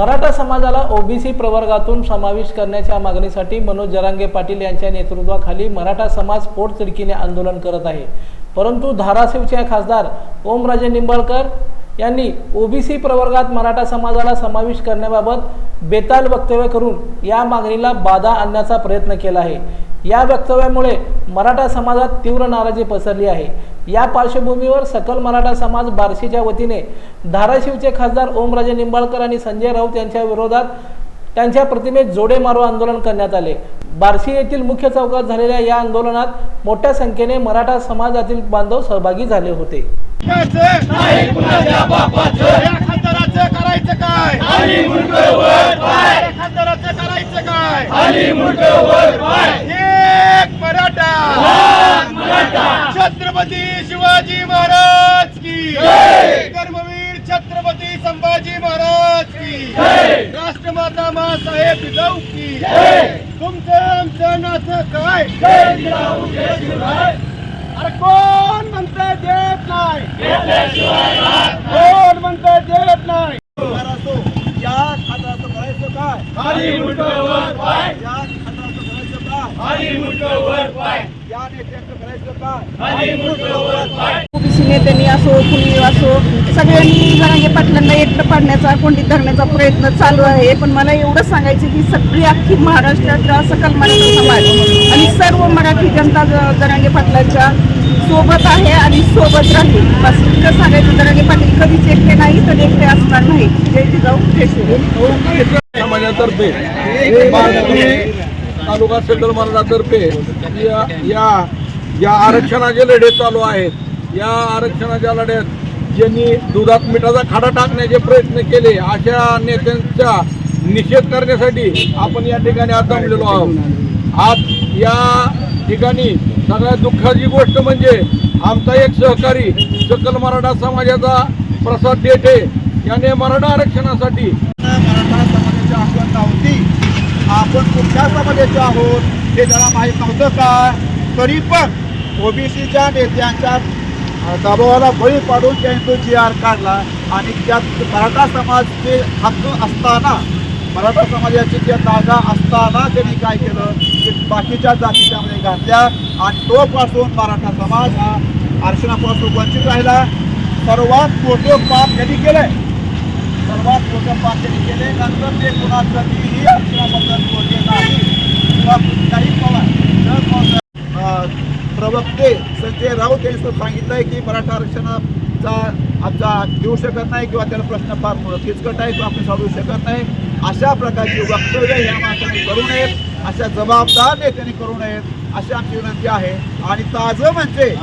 मराठा समाजाला ओबीसी प्रवर्गातून समावेश करण्याच्या मागणीसाठी मनोज जरांगे पाटील यांच्या नेतृत्वाखाली मराठा समाज पोटतिडकीने आंदोलन करत आहे. परंतु धाराशिवचे खासदार ओमराजे निंबाळकर यांनी ओबीसी प्रवर्गात मराठा समाजाला समावेश करण्याबाबत बेताल वक्तव्य करून या मागणीला बाधा आणण्याचा प्रयत्न केला आहे. या वक्तव्यामुळे मराठा समाजात तीव्र नाराजी पसरली आहे. या पार्श्वभूमीवर सकल मराठा समाज बार्शीच्या वतीने धाराशिवचे खासदार ओमराजे निंबाळकर आणि संजय राऊत यांच्या विरोधात त्यांच्या प्रतिमेत जोडे मारो आंदोलन करण्यात आले. बार्शी येथील मुख्य चौकात झालेल्या या आंदोलनात मोठ्या संख्येने मराठा समाजातील बांधव सहभागी झाले होते. करायचं काय? छत्रपती शिवाजी महाराज की जय. कर्मवीर छत्रपती संभाजी महाराज की जय. राष्ट्रमाता मासाहेब जिजाऊ की जय. तुमचं आमचं नातं काय? अरे कोण म्हणतं देत नाही? कोण म्हणतं देत नाही? या खासदाराचं करायचं काय? या ओबीसी नेत्यांनी असो कुणी असो सगळ्यांनी जरांगे पाटलांना एकटं पाडण्याचा कोंडीत धरण्याचा प्रयत्न चालू आहे. पण मला एवढं सांगायचं की सगळी अख्खी महाराष्ट्राच्या सकल मराठा समाज आणि सर्व मराठी जनता जरांगे पाटलांच्या सोबत आहे आणि सोबत राहील. बस इतकं सांगायचं जरांगे पाटील कधीच एकटे नाही तर एकटे असणार नाही जय जिजाऊ जय शिवराय. समाजातर्फे. तालुका सेंट्रल महाराजातर्फे या या या आरक्षणाचे लढे चालू आहेत. या आरक्षणाच्या लढ्यात ज्यांनी दुधात मिठाचा खाडा टाकण्याचे प्रयत्न केले अशा नेत्यांचा निषेध करण्यासाठी आपण या ठिकाणी आज जमलेलो आहोत. आज या ठिकाणी सगळ्यात दुःखाची गोष्ट म्हणजे आमचा एक सहकारी सकल मराठा समाजाचा प्रसाद देठे याने मराठा आरक्षणासाठी मराठा समाजाची आठवण नव्हती आपण कुठल्या समाजाचे आहोत हे जरा माहीत नव्हतं का? तरी पण ओबीसीच्या नेत्यांच्या दबावाला बळी पाडून त्यांनी जी आर काढला आणि त्यात मराठा समाजचे हक्क असताना मराठा समाजाची त्या जागा असताना त्यांनी काय केलं? की बाकीच्या जाती त्यामध्ये घातल्या आणि तोपासून मराठा समाज हा आरक्षणापासून वंचित राहिला. सर्वात मोठं पाप त्यांनी केलंय. सर्वात मोठं पातळी केले नंतर ते पुन्हा कधीही आरक्षणाबद्दल बोलले नाही. किंवा कुठल्याही पवार प्रवक्ते संजय राऊत यांनी सांगितलंय की मराठा आरक्षणाचा आमचा देऊ शकत नाही किंवा त्याला प्रश्न फार किचकट आहे किंवा आपण सोडवू शकत नाही. अशा प्रकारची वक्तव्य या माणसाने करू नयेत. अशा जबाबदार नेत्यांनी करू नयेत अशी आमची विनंती आहे. आणि ताजं म्हणजे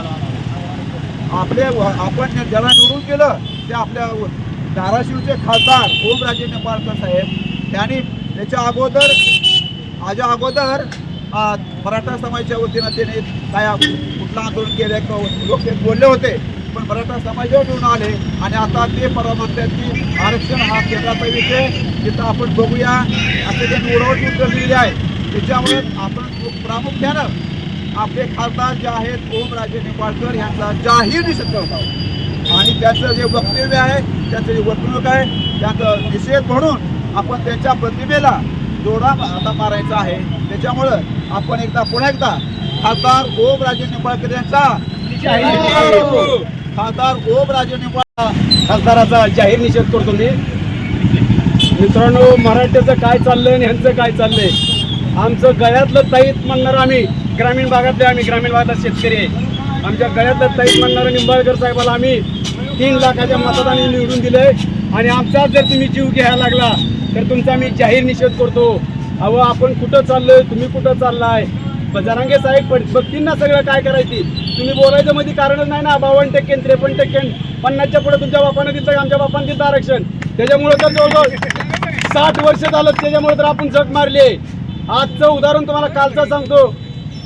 आपले आपण ज्याला निवडून केलं ते आपल्या धाराशिवचे खासदार ओमराजे नेपाळकर साहेब त्यांनी त्याच्या अगोदर माझ्या अगोदर मराठा समाजाच्या वतीनं त्याने काय कुठलं आंदोलन केलं लोक ते बोलले होते पण मराठा समाजावर येऊन आले आणि आता ते परवा म्हणतात की आरक्षण हा केंद्राचा विषय तिथं आपण बघूया असे त्यांनी उत्तर उतरलेली आहे. त्याच्यामुळे आपण प्रामुख्यानं आपले खासदार जे आहेत ओमराजे निंबाळकर यांचा जाहीर निषेध करत आहोत. त्याचं जे वक्तव्य आहे त्याचं जे वर्तणूक आहे त्याचं निषेध म्हणून आपण त्यांच्या प्रतिमेला जोडा आता मारायचा आहे. त्याच्यामुळं आपण एकदा पुन्हा एकदा खासदार ओमराजे निंबाळकर यांचा खासदार ओमराजे निंबाळ खासदाराचा जाहीर निषेध करतो मी. मित्रांनो मराठ्याचं काय चाललंय आणि ह्यांचं काय चाललंय? आमचं गळ्यातलं ताईत म्हणणार आम्ही. ग्रामीण भागातले आम्ही ग्रामीण भागातला शेतकरी आहे. आमच्या गळ्यातलं ताईत म्हणणारं निंबाळकर साहेबाला आम्ही. तीन लाखाच्या मतदानाने निवडून दिले. आणि आमचा जर तुम्ही जीव घ्यायला लागला तर तुमचा मी जाहीर निषेध करतो. अहो आपण कुठं चाललोय? तुम्ही कुठं चाललाय? जरांगे साहेब पण बघतील ना सगळं काय करायची? तुम्ही बोलायचं मध्ये कारणच नाही ना? बावन्न टक्के त्रेपन्न टक्के पन्नासच्या पुढे तुमच्या बापानं दिलं आमच्या बापानं दिलं आरक्षण. त्याच्यामुळे तर जवळजवळ साठ वर्ष झालं त्याच्यामुळे तर आपण जग मारली आहे. आजचं उदाहरण तुम्हाला कालचं सांगतो.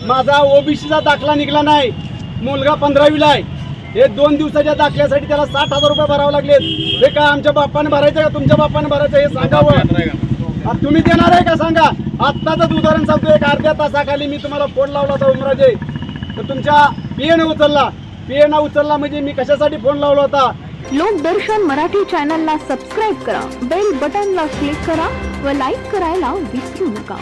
माझा ओबीसीचा दाखला निघला नाही. मुलगा पंधरावीला आहे. हे दोन दिवसाच्या दाखल्यासाठी त्याला साठ हजार रुपये भरावे लागलेत. हे काय आमच्या बापाने भरायचं का? तुमच्या बापाने भरायचं हे सांगावं आता तुम्ही देणार आहे का सांगा? आत्ताच उदाहरण सांगतो. एक अर्ध्या तासाखाली मी तुम्हाला फोन लावला होता उमराजे. तर तुमच्या पीएनं उचलला. पीएनं उचलला म्हणजे मी कशासाठी फोन लावला होता? लोकदर्शन मराठी चॅनलला सबस्क्राईब करा. बेल बटनला क्लिक करा व लाईक करायला विसरू नका.